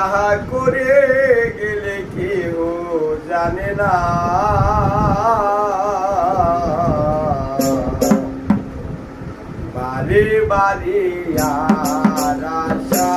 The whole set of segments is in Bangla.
তাহা করে গেলে কেউ জানে না। বাড়ি বাড়ি আর আশা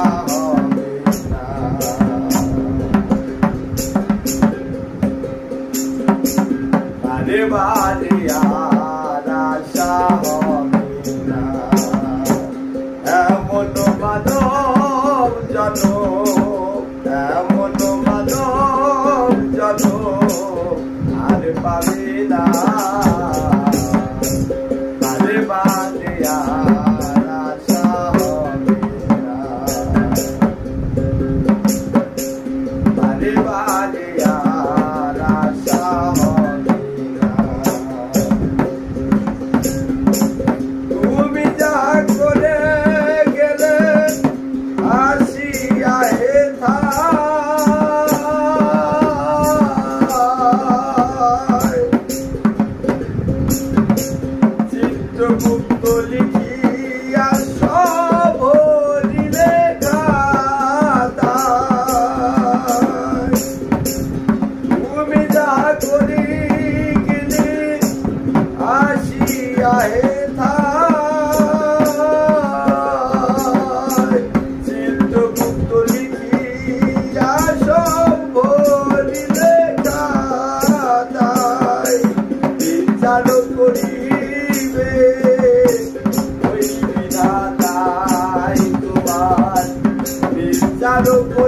পাবে না। don't move. Obrigado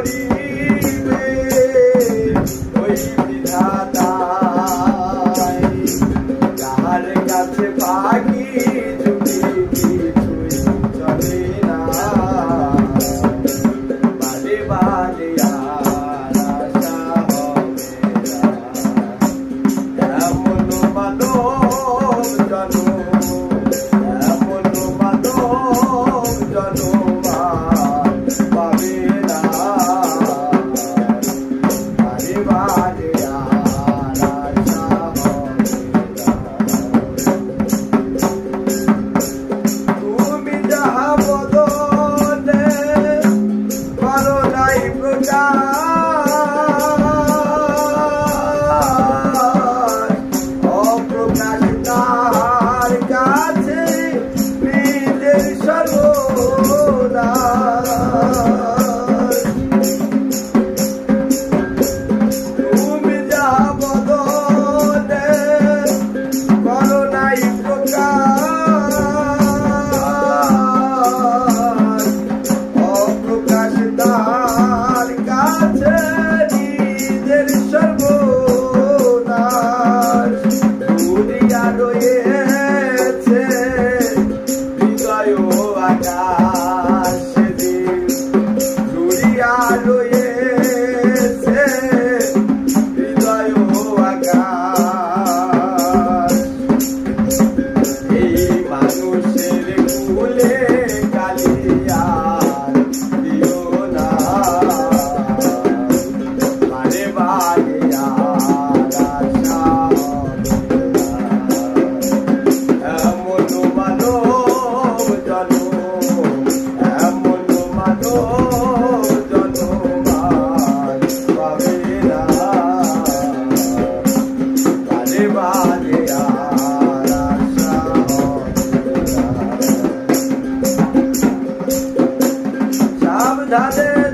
রাধে